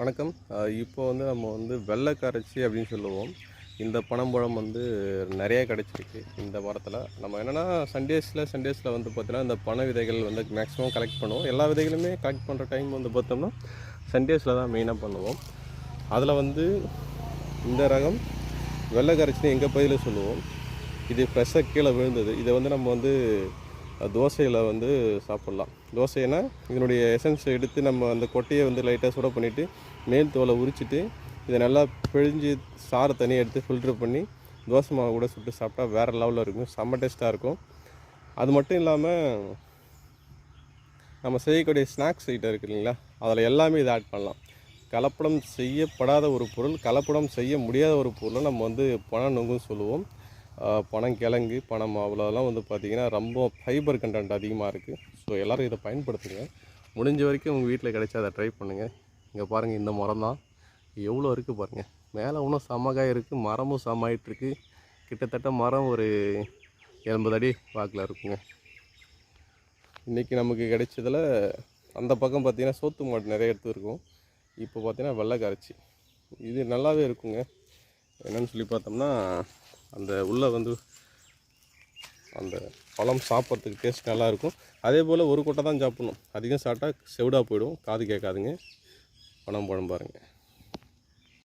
வணக்கம். இப்போ வந்து நம்ம வந்து வெள்ளைக்கரைச்சி அப்படின்னு சொல்லுவோம். இந்த பனம்பழம் வந்து நிறைய கிடச்சிருக்கு இந்த மரத்தில் நம்ம என்னென்னா சண்டேஸில் சண்டேஸில் வந்து பார்த்தீங்கன்னா இந்த பண விதைகள் வந்து மேக்ஸிமம் கலெக்ட் பண்ணுவோம். எல்லா விதைகளுமே கலெக்ட் பண்ணுற டைம் வந்து பார்த்தோம்னா சண்டேஸில் தான் மெயினாக பண்ணுவோம். அதில் வந்து இந்த ரகம் வெள்ளைக்கரைச்சின்னு எங்கள் பகுதியில் சொல்லுவோம். இது ஃப்ரெஷ்ஷாக கீழே விழுந்தது. இதை வந்து நம்ம வந்து தோசையில் வந்து சாப்பிட்லாம். தோசைனா இதனுடைய எசன்ஸ் எடுத்து நம்ம அந்த கொட்டையை வந்து லைட்டாக சுட பண்ணிவிட்டு மேல் தோலை உரிச்சிட்டு இதை நல்லா பிழிஞ்சு சாறு தனியாக எடுத்து ஃபில்ட்ரு பண்ணி தோசை மாவு கூட சுட்டு சாப்பிட்டா வேறு லெவலில் இருக்கும். செம்ம டேஸ்ட்டாக இருக்கும். அது மட்டும் இல்லாமல் நம்ம செய்யக்கூடிய ஸ்நாக்ஸ் ஐட்டம் இருக்குது இல்லைங்களா? அதில் எல்லாமே இதை ஆட் பண்ணலாம். கலப்படம் செய்யப்படாத ஒரு பொருள் கலப்படம் செய்ய முடியாத ஒரு பொருளை நம்ம வந்து பணம் நொங்குன்னு சொல்லுவோம். பனங்கிழங்கு பனம் அவ்வளோலாம் வந்து பார்த்திங்கன்னா ரொம்ப ஃபைபர் கண்டென்ட் அதிகமாக இருக்குது ஸோ எல்லோரும் இதை பயன்படுத்துங்க. முடிஞ்ச வரைக்கும் உங்கள் வீட்டில் கிடைச்சா அதை ட்ரை பண்ணுங்கள் இங்கே பாருங்கள் இந்த மரம் தான் எவ்வளோ இருக்குது பாருங்கள் மேலே இன்னும் செம்மகாய் இருக்குது மரமும் செம்மாயிட்ருக்கு கிட்டத்தட்ட மரம் ஒரு எண்பது அடி வாக்கில் இருக்குங்க. இன்றைக்கி நமக்கு கிடைச்சதில் அந்த பக்கம் பார்த்திங்கன்னா சோத்து மாடு நிறைய எடுத்து இருக்கும் இப்போ பார்த்திங்கன்னா வெள்ளை கரைச்சி இது நல்லாவே இருக்குங்க. என்னென்னு சொல்லி பார்த்தோம்னா அந்த உள்ளே வந்து அந்த பழம் சாப்பிட்றதுக்கு டேஸ்ட் நல்லாயிருக்கும். அதே போல் ஒரு கொட்டை தான் சாப்பிட்ணும். அதிகம் சாப்பிட்டா செவிடாக போயிடும். காது கேட்காதுங்க. பழம் பழம் பாருங்கள்